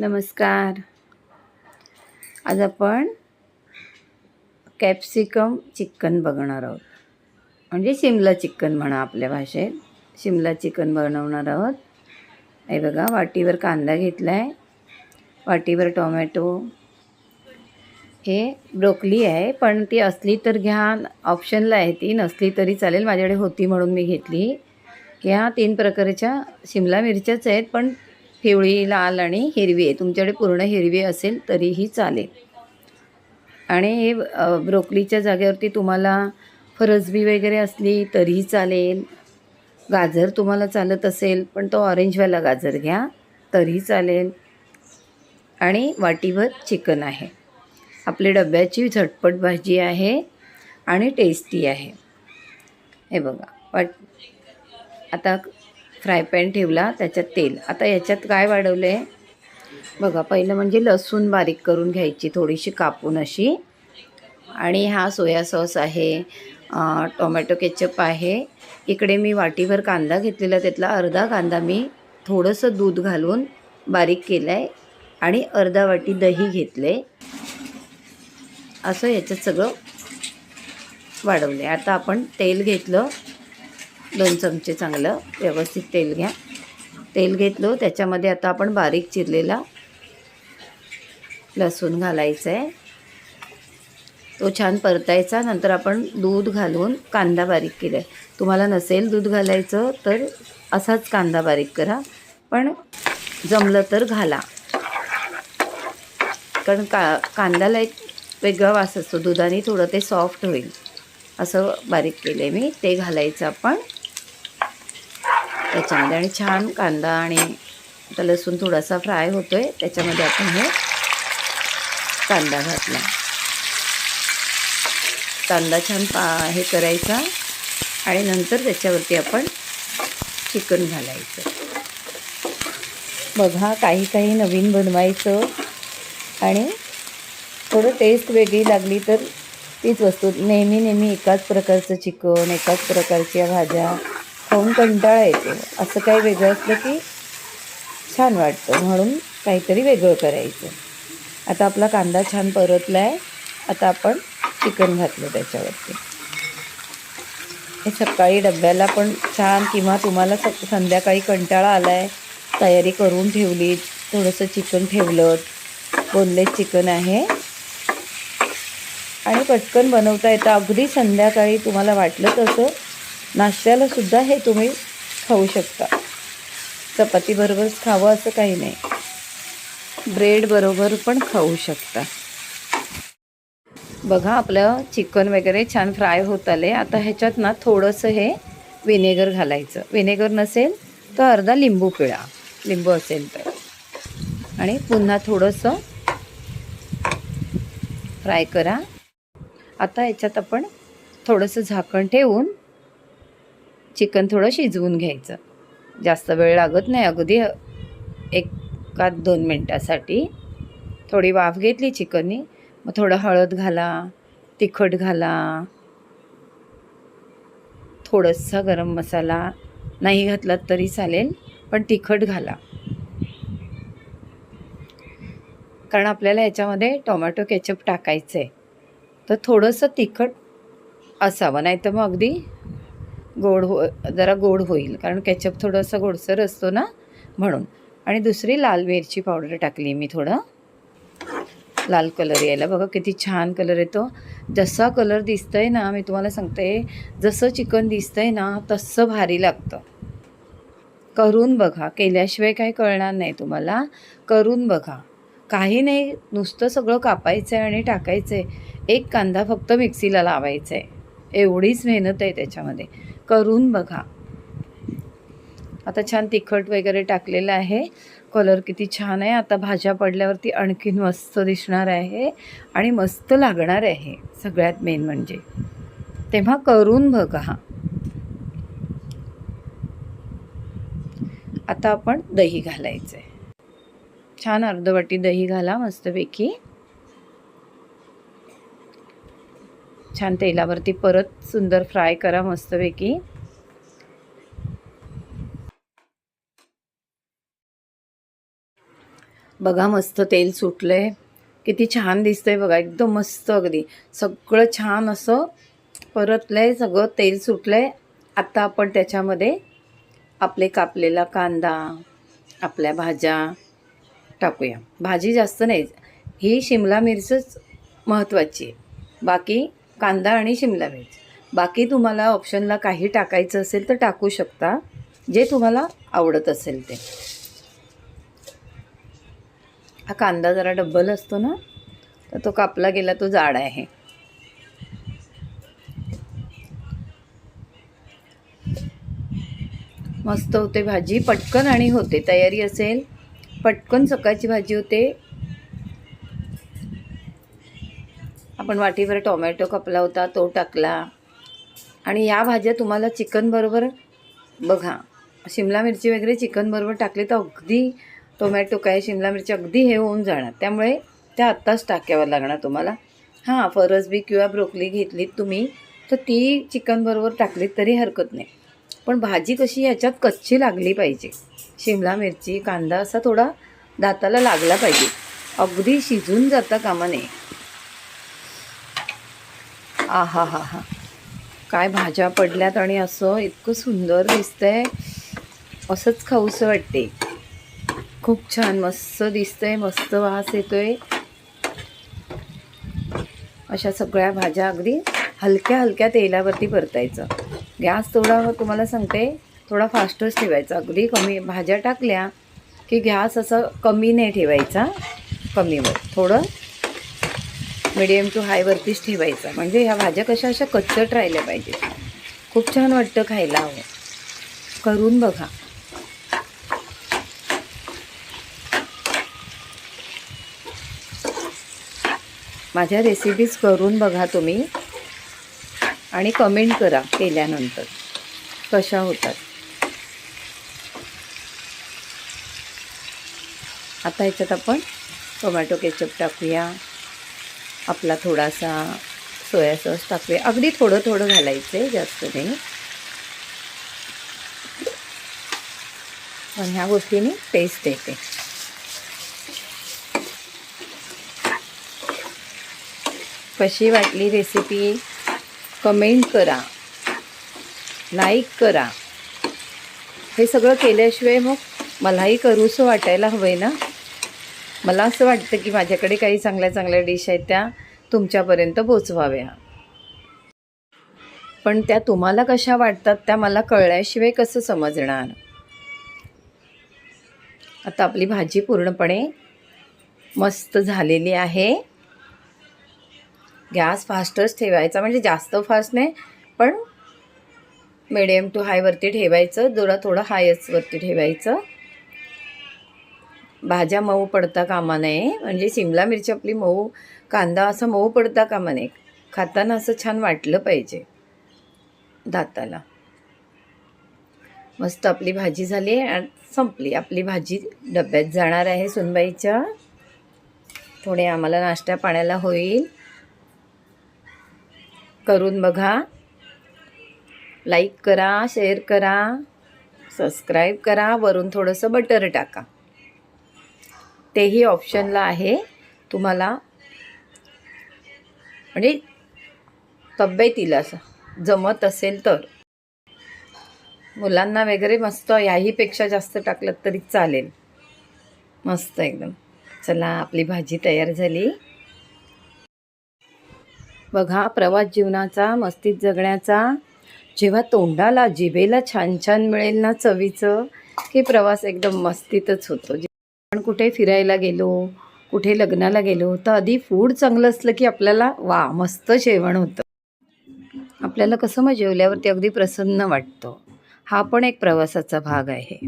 नमस्कार. आज आपण कॅप्सिकम चिकन बघणार आहोत. म्हणजे शिमला चिकन म्हणा आपल्या भाषेत. शिमला चिकन बनवणार आहोत. हे बघा वाटीवर कांदा घेतला आहे वाटीवर टोमॅटो. हे ब्रोकली आहे पण ती असली तर घ्या. ऑप्शनला आहे ती नसली तरी चालेल. माझ्याकडे होती म्हणून मी घेतली. ह्या तीन प्रकारच्या शिमला मिरच्याच आहेत पण पिवळी लाल आणि हिरवी आहे. तुमच्याकडे पूर्ण हिरवी असेल तरीही चालेल. आणि हे ब्रोकलीच्या जागेवरती तुम्हाला फरसबी वगैरे असली तरीही चालेल. गाजर तुम्हाला चालत असेल पण तो ऑरेंजवाला गाजर घ्या तरीही चालेल. आणि वाटीभर चिकन आहे. आपली डब्याची झटपट भाजी आहे आणि टेस्टी आहे. हे बघा वाट आता फ्राय पॅन ठेवला त्याच्यात तेल. आता याच्यात काय वाढवलं आहे बघा पहिलं म्हणजे लसूण बारीक करून घ्यायची थोडीशी कापून अशी. आणि हा सोया सॉस आहे टोमॅटो केचप आहे. इकडे मी वाटीभर कांदा घेतलेला त्यातला अर्धा कांदा मी थोडंसं दूध घालून बारीक केलं आहे आणि अर्धा वाटी दही घेतले असं याच्यात सगळं वाढवले आता आपण तेल घेतलं दोन चमचे चांगलं व्यवस्थित तेल घ्या. तेल घेतलो त्याच्यामध्ये आता आपण बारीक चिरलेला लसूण घालायचं आहे तो छान परतायचा नंतर आपण दूध घालून कांदा बारीक केला आहे तुम्हाला नसेल दूध घालायचं तर असाच कांदा बारीक करा. पण जमलं तर घाला. कारण का कांद्याला एक वेगळा वास असतो दुधाने थोडं ते सॉफ्ट होईल. असं बारीक केलं आहे मी. ते घालायचं आपण. त्याच्यामध्ये आणि छान कांदा आणि आता लसूण थोडासा फ्राय होतो आहे त्याच्यामध्ये आपण हे कांदा घातला. कांदा छान पा हे करायचा आणि नंतर त्याच्यावरती आपण चिकन घालायचं. बघा काही काही नवीन बनवायचं आणि थोडं टेस्ट वेगळी लागली तर तीच वस्तू. नेहमी नेहमी एकाच प्रकारचं चिकन एकाच प्रकारच्या भाज्या खाऊन कंटाळा येतो. असं काही वेगळं असलं की छान वाटतं. म्हणून काहीतरी वेगळं करायचं. आता आपला कांदा छान परतला आहे आता आपण चिकन घातलं त्याच्यावरती. हे सकाळी डब्याला पण छान किंवा तुम्हाला स संध्याकाळी कंटाळा आला आहे तयारी करून ठेवली थोडंसं चिकन ठेवलं बोनलेस चिकन आहे. आणि पटकन बनवता येतं. अगदी संध्याकाळी तुम्हाला वाटलं तसं नाश्त्याला सुद्धा हे तुम्ही खाऊ शकता. चपातीबरोबरच खावं असं काही नाही. ब्रेड बरोबर पण खाऊ शकता. बघा आपलं चिकन वगैरे छान फ्राय होत आले. आता ह्याच्यात ना थोडंसं हे विनेगर घालायचं. विनेगर नसेल तर अर्धा लिंबू पिळा. लिंबू असेल तर. आणि पुन्हा थोडंसं फ्राय करा. आता याच्यात आपण थोडंसं झाकण ठेवून चिकन थोडं शिजवून घ्यायचं. जास्त वेळ लागत नाही. अगदी एका दोन मिनटासाठी. थोडी वाफ घेतली चिकननी. मग थोडं हळद घाला तिखट घाला. थोडंसा गरम मसाला नाही घातलात तरी चालेल पण तिखट घाला. कारण आपल्याला याच्यामध्ये टोमॅटो केचप टाकायचं आहे तर थोडंसं तिखट असावं. नाही तर मग अगदी गोड हो जरा गोड होईल. कारण केचप थोडंसं गोडसर असतो ना म्हणून. आणि दुसरी लाल मिरची पावडर टाकली मी थोडं. लाल कलर यायला. बघा किती छान कलर येतो जसा कलर दिसतंय ना मी तुम्हाला सांगते जसं चिकन दिसतंय ना तसं भारी लागतं. करून बघा. केल्याशिवाय काही कळणार नाही तुम्हाला. करून बघा. काही नाही नुसतं सगळं कापायचं आहे आणि टाकायचं आहे एक कांदा फक्त मिक्सीला लावायचा आहे एवढीच मेहनत आहे त्याच्यामध्ये. करून बघा. आता छान तिखट वगैरे टाकलेलं आहे. कलर किती छान आहे. आता भाज्या पडल्यावरती आणखीन मस्त दिसणार आहे आणि मस्त लागणार आहे. सगळ्यात मेन म्हणजे. तेव्हा करून बघा. आता आपण दही घालायचं आहे छान अर्धवाटी दही घाला मस्तपैकी. छान तेलावरती परत सुंदर फ्राय करा मस्तपैकी. बघा मस्त तेल सुटलंय. किती छान दिसतंय बघा एकदम मस्त अगदी. सगळं छान असं परतलंय सगळं तेल सुटलंय. आता आपण त्याच्यामध्ये आपले कापलेला कांदा आपल्या भाज्या टाकूया. भाजी जास्त नाही ही शिमला मिरचच महत्त्वाची आहे. बाकी कांदा आणि शिमला मिरच. बाकी तुम्हाला ऑप्शनला काही टाकायचं असेल तर टाकू शकता. जे तुम्हाला आवडत असेल ते. हा कांदा जरा डब्बल असतो ना तर तो कापला गेला तो जाड आहे. मस्त होते भाजी पटकन आणि होते. तयारी असेल. पटकन सकाळची भाजी होते. आपण वाटीवर टोमॅटो कापला होता तो टाकला. आणि या भाज्या तुम्हाला चिकनबरोबर बघा शिमला मिरची वगैरे चिकनबरोबर टाकली तर अगदी टोमॅटो काय शिमला मिरची अगदी हे होऊन जाणार. त्यामुळे त्या आत्ताच टाक्यावर लागणार तुम्हाला. हां फरसबी किंवा ब्रोकली घेतलीत तुम्ही तर ती चिकनबरोबर टाकलीत तरी हरकत नाही. पण भाजी कशी याच्यात कच्ची लागली पाहिजे. शिमला मिरची कांदा असा थोडा दाताला लागला पाहिजे. अगदी शिजून जाता कामा नये. आ हा हा हा. काय भाज्या पडल्यात आणि असं इतकं सुंदर दिसतंय. असंच खाऊसं वाटते. खूप छान मस्त दिसतंय मस्त वास येतोय. अशा सगळ्या भाज्या अगदी हलक्या हलक्या तेलावरती परतायचं. गॅस थोडा तुम्हाला सांगते थोडा फास्टच ठेवायचा. अगदी कमी भाज्या टाकल्या की गॅस असं कमी नाही ठेवायचा. कमीवर. थोडं मिडियम टू हायवरतीच ठेवायचा. म्हणजे ह्या भाज्या कशा अशा कच्चट राहिल्या पाहिजेत. खूप छान वाटतं खायला हवं करून बघा. माझ्या रेसिपीज करून बघा तुम्ही. आणि कमेंट करा केल्यानंतर. कशा होतात. आता ह्याच्यात आपण टोमॅटो केचप टाकूया. आपला थोडासा सोया सॉस टाकूया. अगदी थोडं थोडं घालायचं आहे जास्त नाही. पण ह्या गोष्टीने टेस्ट येते. कशी वाटली रेसिपी कमेंट करा. लाईक करा. हे सगळं केल्याशिवाय मग मलाही करूसं वाटायला हवं आहे ना? मला असं वाटतं की माझ्याकडे काही चांगल्या चांगल्या डिश आहेत त्या तुमच्यापर्यंत पोचवाव्या. पण त्या तुम्हाला कशा वाटतात त्या मला कळल्याशिवाय कसं समजणार? आता आपली भाजी पूर्णपणे मस्त झालेली आहे. गॅस फास्टच ठेवायचा म्हणजे जास्त फास्ट नाही पण मिडियम टू हायवरती ठेवायचं थोडा थोडं हायचवरती ठेवायचं. भाज्या मऊ पडता कामा नये. म्हणजे शिमला मिरची आपली मऊ कांदा असं मऊ पडता कामा नये. खाताना असं छान वाटलं पाहिजे दाताला. मस्त आपली भाजी झाली आणि संपली. आपली भाजी डब्यात जाणार आहे सुनबाईच्या. थोडे आम्हाला नाश्त्या पाण्याला होईल. करून बघा. लाईक करा शेअर करा सबस्क्राईब करा. वरून थोडंसं बटर टाका. तेही ऑप्शनला आहे. तुम्हाला म्हणजे तब्येतीला जमत असेल तर. मुलांना वगैरे मस्त याहीपेक्षा जास्त टाकलं तरी चालेल. मस्त एकदम. चला आपली भाजी तयार झाली. बघा प्रवास जीवनाचा मस्तीत जगण्याचा. जेव्हा तोंडाला जिभेला छान छान मिळेल ना चवीचं की प्रवास एकदम मस्तीतच होतो. आपण कुठे फिरायला गेलो कुठे लग्नाला गेलो तर आधी फूड चांगलं असलं की आपल्याला वा मस्त जेवण होतं. आपल्याला कसं मग जेवल्यावरती अगदी प्रसन्न वाटतं. हा पण एक प्रवासाचा भाग आहे.